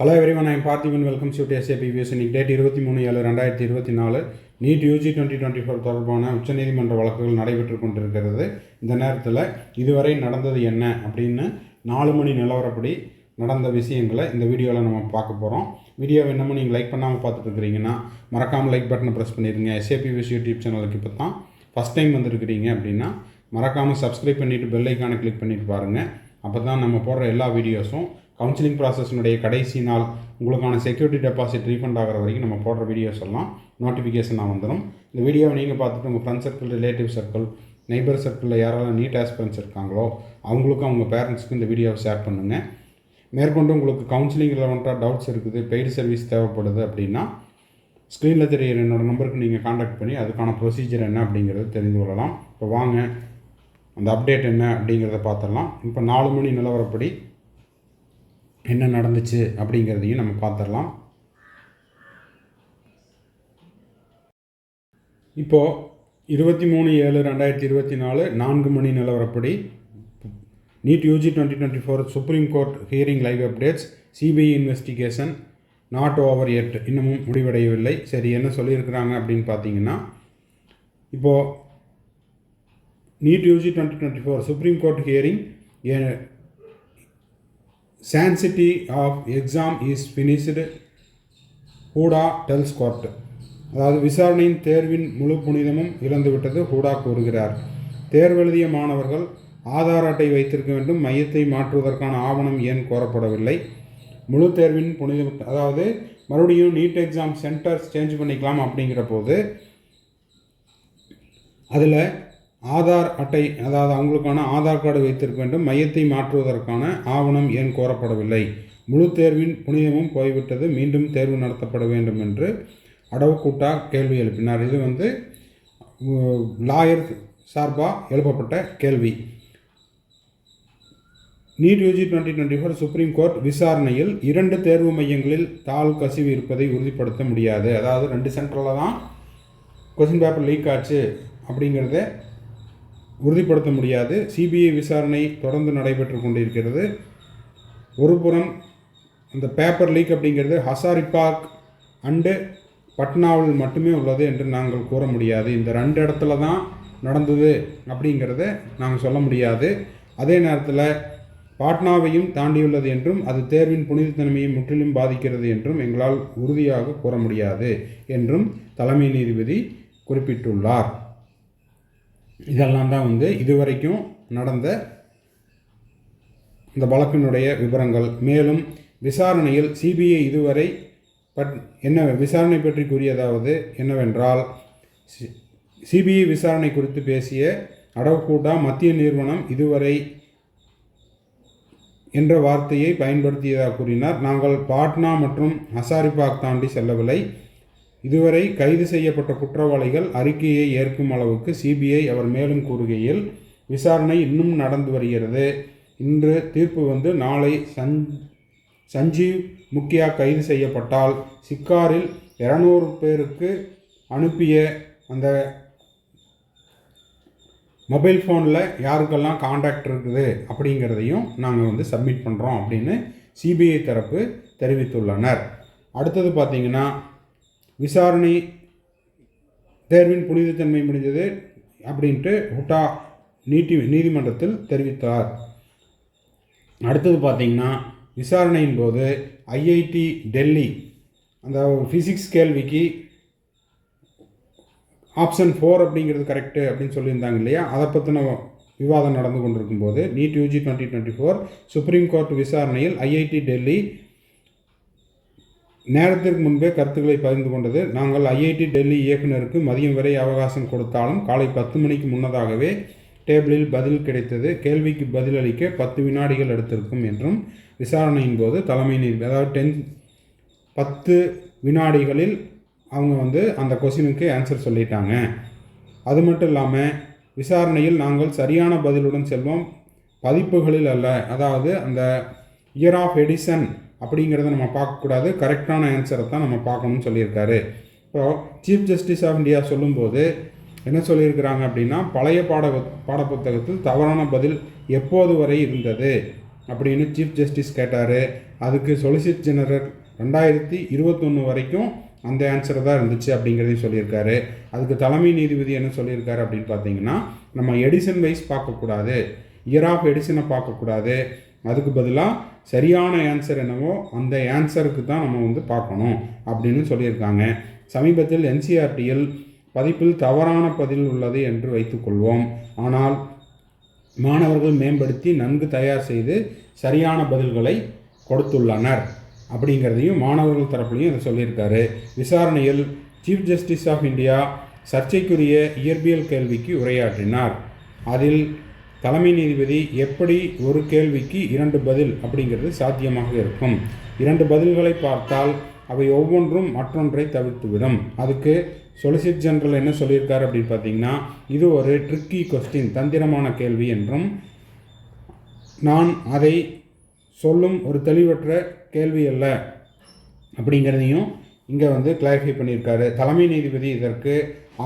Hello everyone I'm Parthiban welcome to SAP views இன்னைக்கு date இருபத்தி மூணு ஏழு ரெண்டாயிரத்தி இருபத்தி நாலு. NEET UG twenty twenty four தொடர்பான உச்சநீதிமன்ற வழக்குகள் நடைபெற்று கொண்டிருக்கிறது. இந்த நேரத்தில் இதுவரை நடந்தது என்ன அப்படின்னு நாலு மணி நிலவரப்படி நடந்த விஷயங்களை இந்த வீடியோவில் நம்ம பார்க்க போகிறோம் வீடியோவை என்னமோ நீங்கள் லைக் பண்ணாமல் பார்த்துட்டு இருக்கிறீங்கன்னா மறக்காமல் லைக் பட்டனை ப்ரெஸ் பண்ணிடுங்க. எஸ்ஏபி வியூஸ் யூடியூப் சேனலுக்கு இப்போ தான் ஃபஸ்ட் டைம் வந்திருக்கிறீங்க அப்படின்னா மறக்காமல் சப்ஸ்கிரைப் பண்ணிவிட்டு பெல் ஐக்கானை கிளிக் பண்ணிட்டு பாருங்கள் அப்போ தான் நம்ம போடுற எல்லா வீடியோஸும் கவுன்சிலிங் ப்ராசஸ்னுடைய கடைசி நாள் உங்களுக்கான செக்யூரிட்டி டெபாசிட் ரீஃபண்ட் ஆகிற வரைக்கும் நம்ம போடுற வீடியோஸ் எல்லாம் நோட்டிஃபிகேஷனாக வந்துடும் இந்த வீடியோவை நீங்கள் பார்த்துட்டு உங்கள் friend circle relative circle neighbour சர்க்கிளில் யாரெல்லாம் நீட் ஆஸ்பிரன்ஸ் இருக்காங்களோ அவங்களுக்கும் அவங்க பேரண்ட்ஸ்க்கும் இந்த வீடியோவை ஷேர் பண்ணுங்கள் மேற்கொண்டு உங்களுக்கு கவுன்சிலிங் ரிலவெண்ட்டாக டவுட்ஸ் இருக்குது பெய்டு சர்வீஸ் தேவைப்படுது அப்படின்னா ஸ்க்ரீனில் தெரியிற என்னோடய நம்பருக்கு நீங்கள் காண்டாக்ட் பண்ணி அதுக்கான ப்ரொசீஜர் என்ன அப்படிங்கிறத தெரிந்து கொள்ளலாம். இப்போ வாங்க அந்த அப்டேட் என்ன அப்படிங்கிறத பார்த்துடலாம். இப்போ நாலு மணி நிலவரப்படி என்ன நடந்துச்சு அப்படிங்கிறதையும் நம்ம பார்த்துடலாம். இப்போது இருபத்தி மூணு ஏழு ரெண்டாயிரத்தி இருபத்தி நாலு நான்கு மணி நிலவரப்படி NEET UG twenty twenty four supreme court hearing live updates CBI investigation not over yet இன்னமும் முடிவடையவில்லை. சரி என்ன சொல்லியிருக்கிறாங்க அப்படின்னு பார்த்தீங்கன்னா இப்போது NEET UG twenty twenty four supreme court hearing sanctity of exam is finished Hooda tells court அதாவது விசாரணையின் தேர்வின் முழு புனிதமும் இழந்துவிட்டது ஹூடா கூறுகிறார். தேர்வெழுதிய மாணவர்கள் ஆதார் அட்டை வைத்திருக்க வேண்டும். மையத்தை மாற்றுவதற்கான ஆவணம் ஏன் கோரப்படவில்லை? முழு தேர்வின் புனிதம் அதாவது மறுபடியும் நீட் எக்ஸாம் சென்டர்ஸ் சேஞ்ச் பண்ணிக்கலாம் அப்படிங்கிற போது அதில் ஆதார் அட்டை அதாவது அவங்களுக்கான ஆதார் கார்டு வைத்திருக்க வேண்டும். மையத்தை மாற்றுவதற்கான ஆவணம் ஏன் கோரப்படவில்லை? முழு தேர்வின் புனிதமும் போய்விட்டது. மீண்டும் தேர்வு நடத்தப்பட வேண்டும் என்று அடவுக்கூட்டா கேள்வி எழுப்பினார். இது வந்து லாயர் சார்பாக எழுப்பப்பட்ட கேள்வி. NEET UG twenty twenty four supreme court விசாரணையில் இரண்டு தேர்வு மையங்களில் தாள் கசிவு இருப்பதை உறுதிப்படுத்த முடியாது. அதாவது ரெண்டு சென்டரில் தான் கொஸ்டின் பேப்பர் லீக் ஆச்சு அப்படிங்கிறத உறுதிப்படுத்த முடியாது. சிபிஐ விசாரணை தொடர்ந்து நடைபெற்று கொண்டிருக்கிறது. ஒருபுறம் அந்த பேப்பர் லீக் அப்படிங்கிறது ஹசாரிபாக் அண்டு பட்னாவில் மட்டுமே உள்ளது என்று நாங்கள் கூற முடியாது. இந்த ரெண்டு இடத்துல தான் நடந்தது அப்படிங்கிறத நாங்கள் சொல்ல முடியாது. அதே நேரத்தில் பாட்னாவையும் தாண்டியுள்ளது என்றும் அது தேர்வின் புனிதத்தன்மையை முற்றிலும் பாதிக்கிறது என்றும் எங்களால் உறுதியாக கூற முடியாது என்றும் தலைமை நீதிபதி குறிப்பிட்டுள்ளார். இதெல்லாம் தான் வந்து இதுவரைக்கும் நடந்த இந்த வழக்கினுடைய விவரங்கள். மேலும் விசாரணையில் சிபிஐ இதுவரை பட் என்ன விசாரணை பற்றி கூறியதாவது என்னவென்றால் சிபிஐ விசாரணை குறித்து பேசிய அடவுக்கூட்டா மத்திய நிறுவனம் இதுவரை என்ற வார்த்தையை பயன்படுத்தியதாக கூறினார். நாங்கள் பாட்னா மற்றும் ஹசாரிபாக் தாண்டி செல்லவில்லை. இதுவரை கைது செய்யப்பட்ட குற்றவாளிகள் அறிக்கையை ஏற்கும் அளவுக்கு சிபிஐ அவர் மேலும் கூறுகையில் விசாரணை இன்னும் நடந்து வருகிறது. இன்று தீர்ப்பு வந்து நாளை சஞ் சஞ்சீவ் முக்கியா கைது செய்யப்பட்டால் சிக்காரில் இரநூறு பேருக்கு அனுப்பிய அந்த மொபைல் ஃபோனில் யாருக்கெல்லாம் காண்டாக்ட் இருக்குது அப்படிங்கிறதையும் நாங்கள் வந்து சப்மிட் பண்ணுறோம் அப்படின்னு சிபிஐ தரப்பு தெரிவித்துள்ளனர். அடுத்தது பார்த்திங்கன்னா விசாரணை தேர்வின் புனிதத்தன்மை முடிந்தது அப்படின்ட்டு ஹுட்டா நீட்டி நீதிமன்றத்தில் தெரிவித்தார். அடுத்தது பார்த்திங்கன்னா விசாரணையின் போது ஐஐடி டெல்லி அந்த ஃபிசிக்ஸ் கேள்விக்கு ஆப்ஷன் ஃபோர் அப்படிங்கிறது கரெக்டு அப்படின்னு சொல்லியிருந்தாங்க இல்லையா? அதை பற்றின விவாதம் நடந்து கொண்டிருக்கும் போது NEET UG twenty twenty four supreme court விசாரணையில் ஐஐடி டெல்லி நேரத்திற்கு முன்பே கருத்துக்களை பகிர்ந்து கொண்டது. நாங்கள் ஐஐடி டெல்லி இயக்குநருக்கு மதியம் வரை அவகாசம் கொடுத்தாலும் காலை பத்து மணிக்கு முன்னதாகவே டேபிளில் பதில் கிடைத்தது. கேள்விக்கு பதிலளிக்க பத்து வினாடிகள் எடுத்திருக்கும் என்றும் விசாரணையின் போது தலைமை நீதி அதாவது டென் பத்து வினாடிகளில் அவங்க வந்து அந்த கொஸ்டினுக்கு ஆன்சர் சொல்லிட்டாங்க. அது மட்டும் இல்லாமல் விசாரணையில் நாங்கள் சரியான பதிலுடன் செல்வோம். பதிப்புகளில் அல்ல அதாவது அந்த இயர் ஆஃப் எடிசன் அப்படிங்கிறத நம்ம பார்க்கக்கூடாது. கரெக்டான ஆன்சரை தான் நம்ம பார்க்கணும்னு சொல்லியிருக்காரு. இப்போது சீஃப் ஜஸ்டிஸ் ஆஃப் இந்தியா சொல்லும்போது என்ன சொல்லியிருக்கிறாங்க அப்படின்னா பழைய பாட பாடப்புத்தகத்தில் தவறான பதில் எப்போது வரை இருந்தது அப்படின்னு சீஃப் ஜஸ்டிஸ் கேட்டார். அதுக்கு சொலிசிட் ஜெனரல் ரெண்டாயிரத்தி இருபத்தொன்று வரைக்கும் அந்த ஆன்சர் தான் இருந்துச்சு அப்படிங்கிறதையும் சொல்லியிருக்காரு. அதுக்கு தலைமை நீதிபதி என்ன சொல்லியிருக்காரு அப்படின்னு பார்த்தீங்கன்னா நம்ம எடிசன் வைஸ் பார்க்கக்கூடாது. இயர் ஆஃப் எடிசனை பார்க்கக்கூடாது. அதுக்கு பதிலாக சரியான ஆன்சர் என்னவோ அந்த ஆன்சருக்கு தான் நம்ம வந்து பார்க்கணும் அப்படின்னு சொல்லியிருக்காங்க. சமீபத்தில் என்சிஆர்டியில் பதிப்பில் தவறான பதில் உள்ளது என்று வைத்துக்கொள்வோம் ஆனால் மாணவர்கள் மேம்படுத்தி நன்கு தயார் செய்து சரியான பதில்களை கொடுத்துள்ளனர். அப்படிங்கிறதையும் மாணவர்கள் தரப்புலையும் இதை சொல்லியிருக்காரு. விசாரணையில் சீஃப் ஜஸ்டிஸ் ஆஃப் இந்தியா சர்ச்சைக்குரிய இயற்பியல் கேள்விக்கு உரையாற்றினார். அதில் தலைமை நீதிபதி எப்படி ஒரு கேள்விக்கு இரண்டு பதில் அப்படிங்கிறது சாத்தியமாக இருக்கும். இரண்டு பதில்களை பார்த்தால் அவை ஒவ்வொன்றும் மற்றொன்றை தவிர்த்துவிடும். அதுக்கு சொலிசிட் ஜெனரல் என்ன சொல்லியிருக்காரு அப்படின்னு பார்த்தீங்கன்னா இது ஒரு ட்ரிக்கி கொஸ்டின் தந்திரமான கேள்வி என்றும் நான் அதை சொல்லும் ஒரு தெளிவற்ற கேள்வி அல்ல அப்படிங்கிறதையும் இங்கே வந்து கிளாரிஃபை பண்ணியிருக்காரு. தலைமை நீதிபதி இதற்கு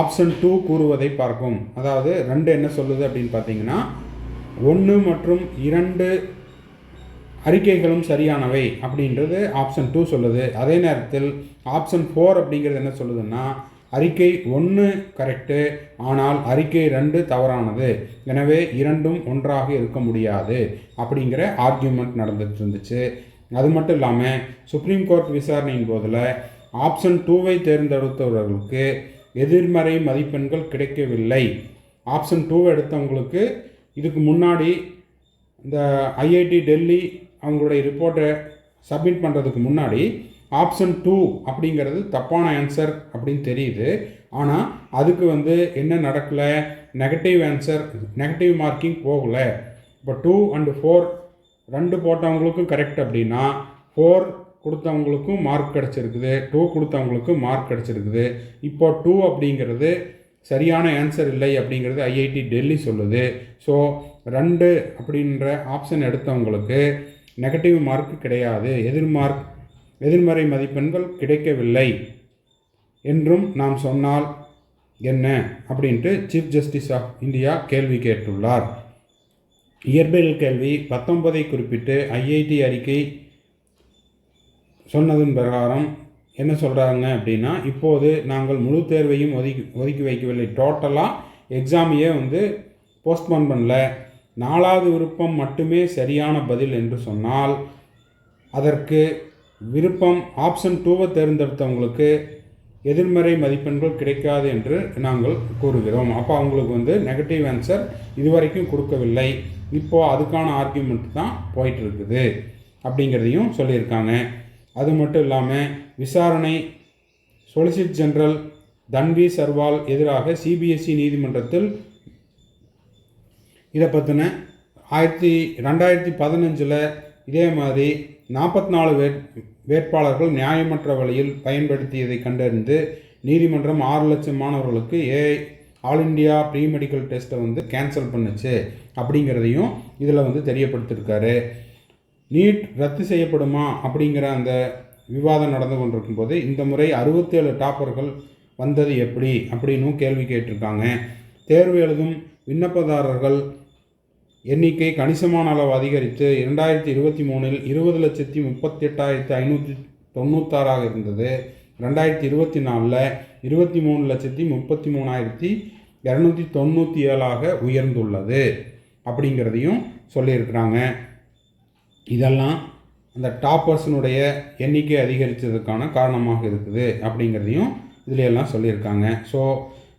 ஆப்ஷன் டூ கூறுவதை பார்க்கும். அதாவது ரெண்டு என்ன சொல்லுது அப்படின்னு பார்த்தீங்கன்னா ஒன்று மற்றும் இரண்டு அறிக்கைகளும் சரியானவை அப்படின்றது ஆப்ஷன் டூ சொல்லுது. அதே நேரத்தில் ஆப்ஷன் ஃபோர் அப்படிங்கிறது என்ன சொல்லுதுன்னா அறிக்கை ஒன்று கரெக்டு ஆனால் அறிக்கை ரெண்டு தவறானது. எனவே இரண்டும் ஒன்றாக இருக்க முடியாது அப்படிங்கிற ஆர்கியூமெண்ட் நடந்துட்டு இருந்துச்சு. அது மட்டும் இல்லாமல் சுப்ரீம் கோர்ட் விசாரணையின் போதில் ஆப்ஷன் டூவை தேர்ந்தெடுத்தவர்களுக்கு எதிர்மறை மதிப்பெண்கள் கிடைக்கவில்லை. ஆப்ஷன் டூவை எடுத்தவங்களுக்கு இதுக்கு முன்னாடி இந்த ஐஐடி டெல்லி அவங்களுடைய ரிப்போர்ட்டை சப்மிட் பண்ணுறதுக்கு முன்னாடி ஆப்ஷன் டூ அப்படிங்கிறது தப்பான ஆன்சர் அப்படின்னு தெரியுது. ஆனால் அதுக்கு வந்து என்ன நடக்கலை? நெகட்டிவ் ஆன்சர் நெகட்டிவ் மார்க்கிங் போகலை. இப்போ டூ அண்டு ஃபோர் ரெண்டு போட்டவங்களுக்கும் கரெக்ட் அப்படின்னா ஃபோர் கொடுத்தவங்களுக்கும் மார்க் கிடச்சிருக்குது. டூ கொடுத்தவங்களுக்கும் மார்க் கிடச்சிருக்குது. இப்போ டூ அப்படிங்கிறது சரியான ஆன்சர் இல்லை அப்படிங்கிறது ஐஐடி டெல்லி சொல்லுது. ஸோ ரெண்டு அப்படின்ற ஆப்ஷன் எடுத்தவங்களுக்கு நெகட்டிவ் மார்க் கிடையாது. எதிர்மார்க் எதிர்மறை மதிப்பெண்கள் கிடைக்கவில்லை என்றும் நாம் சொன்னால் என்ன அப்படின்ட்டு சீஃப் ஜஸ்டிஸ் ஆஃப் இந்தியா கேள்வி கேட்டுள்ளார். இயற்பியல் கேள்வி பத்தொன்பதை குறிப்பிட்டு ஐஐடி அறிக்கை சொன்னதன் பிரகாரம் என்ன சொல்கிறாங்க அப்படின்னா இப்போது நாங்கள் முழு தேர்வையும் ஒதுக்கி ஒதுக்கி வைக்கவில்லை. டோட்டலாக எக்ஸாமையே வந்து போஸ்ட்போன் பண்ணல. நாலாவது விருப்பம் மட்டுமே சரியான பதில் என்று சொன்னால் அதற்கு விருப்பம் ஆப்ஷன் டூவை தேர்ந்தெடுத்தவங்களுக்கு எதிர்மறை மதிப்பெண்கள் கிடைக்காது என்று நாங்கள் கூறுகிறோம். அப்போ அவங்களுக்கு வந்து நெகட்டிவ் ஆன்சர் இதுவரைக்கும் கொடுக்கவில்லை. இப்போது அதுக்கான ஆர்கியூமெண்ட் தான் போயிட்டுருக்குது அப்படிங்கிறதையும் சொல்லியிருக்காங்க. அது மட்டும் இல்லாமல் விசாரணை சொலிசிட் ஜெனரல் தன்வி சர்வால் எதிராக சிபிஎஸ்இ நீதிமன்றத்தில் இதை பற்றின ஆயிரத்தி ரெண்டாயிரத்தி பதினஞ்சில் இதே மாதிரி நாற்பத்தி நாலு வேட் வேட்பாளர்கள் நியாயமற்ற வழியில் பயன்படுத்தியதை கண்டறிந்து நீதிமன்றம் ஆறு லட்சம் மாணவர்களுக்கு a all India pre medical டெஸ்ட்டை வந்து கேன்சல் பண்ணுச்சு. அப்படிங்கிறதையும் இதில் வந்து தெரியப்படுத்தியிருக்காரு நீட் ரத்து செய்யப்படுமா அப்படிங்கிற அந்த விவாதம் நடந்து கொண்டிருக்கும் போது இந்த முறை அறுபத்தேழு டாப்பர்கள் வந்தது எப்படி அப்படின்னும் கேள்வி கேட்டிருக்காங்க. தேர்வு எழுதும் விண்ணப்பதாரர்கள் எண்ணிக்கை கணிசமான அளவு அதிகரித்து இரண்டாயிரத்தி இருபத்தி மூணில் இருபது லட்சத்தி முப்பத்தி எட்டாயிரத்தி ஐநூற்றி தொண்ணூத்தாறாக இருந்தது. ரெண்டாயிரத்தி இருபத்தி நாலில் இருபத்தி மூணு லட்சத்தி முப்பத்தி மூணாயிரத்தி இரநூத்தி தொண்ணூற்றி ஏழாக உயர்ந்துள்ளது. அப்படிங்கிறதையும் சொல்லியிருக்கிறாங்க. இதெல்லாம் அந்த டாப்பர்ஸினுடைய எண்ணிக்கை அதிகரித்ததுக்கான காரணமாக இருக்குது அப்படிங்கிறதையும் இதில் எல்லாம் சொல்லியிருக்காங்க. ஸோ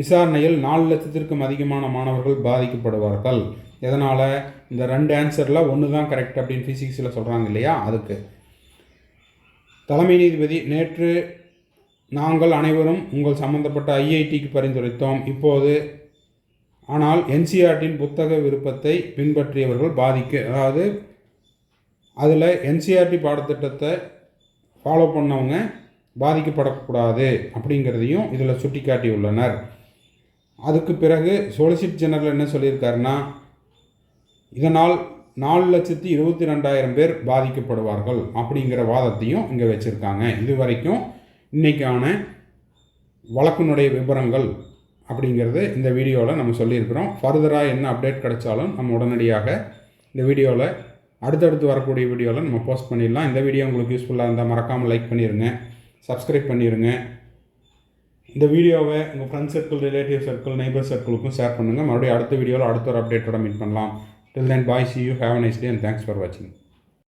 விசாரணையில் நாலு லட்சத்திற்கும் அதிகமான மாணவர்கள் பாதிக்கப்படுவார்கள். எதனால்? இந்த ரெண்டு ஆன்சரில் ஒன்று தான் கரெக்ட் அப்படின்னு ஃபிசிக்ஸில் சொல்கிறாங்க இல்லையா? அதுக்கு. தலைமை நீதிபதி நேற்று நாங்கள் அனைவரும் உங்கள் சம்பந்தப்பட்ட ஐஐடிக்கு பரிந்துரைத்தோம். இப்போது ஆனால் என்சிஆர்டின் புத்தக விருப்பத்தை பின்பற்றியவர்கள் பாதிக்க அதாவது அதில் என்சிஆர்டி பாடத்திட்டத்தை ஃபாலோ பண்ணவங்க பாதிக்கப்படக்கூடாது அப்படிங்கிறதையும் இதில் சுட்டிக்காட்டியுள்ளனர். அதுக்கு பிறகு சொலிசிட் ஜெனரல் என்ன சொல்லியிருக்காருன்னா இதனால் நாலு லட்சத்தி இருபத்தி ரெண்டாயிரம் பேர் பாதிக்கப்படுவார்கள் அப்படிங்கிற வாதத்தையும் இங்கே வச்சுருக்காங்க. இது வரைக்கும் இன்றைக்கான வழக்கினுடைய விவரங்கள் அப்படிங்கிறது இந்த வீடியோவில் நம்ம சொல்லியிருக்கிறோம். ஃபர்தராக என்ன அப்டேட் கிடைச்சாலும் நம்ம உடனடியாக இந்த வீடியோவில் அடுத்தடுத்து வரக்கூடிய வீடியோவில் நம்ம போஸ்ட் பண்ணிடலாம். இந்த வீடியோ உங்களுக்கு யூஸ்ஃபுல்லாக இருந்தால் மறக்காமல் லைக் பண்ணிடுங்க சப்ஸ்கிரைப் பண்ணிடுங்க இந்த வீடியோவை உங்கள் friends circle relative circle neighbour சர்க்கிளுக்கும் share பண்ணுங்கள் மறுபடியும் அடுத்த வீடியோவில் அடுத்த ஒரு அப்டேட்டோட மீட் பண்ணலாம். Till then bye see you have nice day and thanks for வாட்சிங்